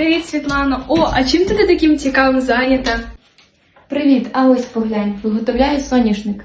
Привіт, Світлано. О, а чим ти таким цікавим зайнята? Привіт, а ось поглянь, виготовляю соняшник.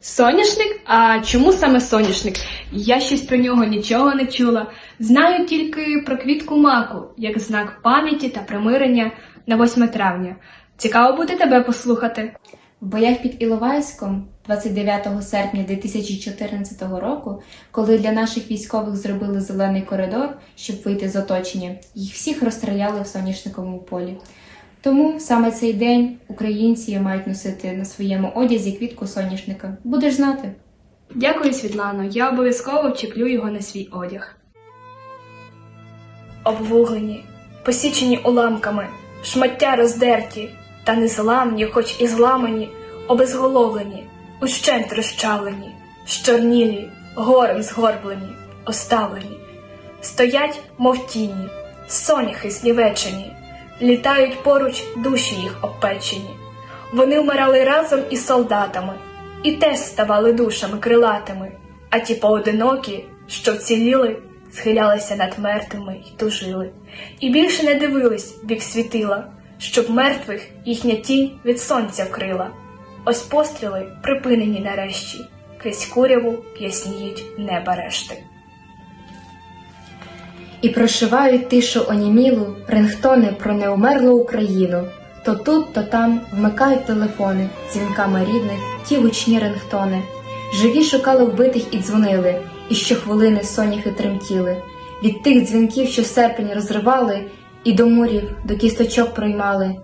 Соняшник? А чому саме соняшник? Я щось про нього нічого не чула. Знаю тільки про квітку маку, як знак пам'яті та примирення на 8 травня. Цікаво буде тебе послухати. В боях під Іловайськом 29 серпня 2014 року, коли для наших військових зробили зелений коридор, щоб вийти з оточення, їх всіх розстріляли в соняшниковому полі. Тому саме цей день українці мають носити на своєму одязі квітку соняшника. Будеш знати. Дякую, Світлано. Я обов'язково вчеплю його на свій одяг. Обвуглені, посічені уламками, шмаття роздерті, та незламні, хоч і зламані, обезголовлені, ущент розчавлені, щорнілі, горем згорблені, оставлені, стоять, мов тіні, соняхи знівечені, літають поруч душі їх обпечені. Вони вмирали разом із солдатами, і теж ставали душами крилатими, а ті поодинокі, що вціліли, схилялися над мертвими й тужили, і більше не дивились бік світила, щоб мертвих їхня тінь від сонця вкрила. Ось постріли припинені нарешті, крізь куряву ясніють неба решти. І прошивають тишу онімілу рингтони про неумерлу Україну. То тут, то там вмикають телефони дзвінками рідних, ті гучні рингтони. Живі шукали вбитих і дзвонили, і щохвилини соняхи тремтіли. Від тих дзвінків, що серпень розривали, і до мурів, до кісточок проймали,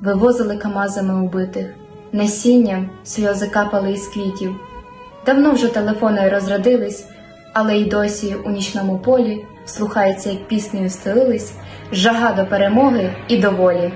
вивозили камазами убитих, насінням сльози капали із квітів. Давно вже телефони розродились, але й досі у нічному полі слухається, як піснею стелились, жага до перемоги і до волі.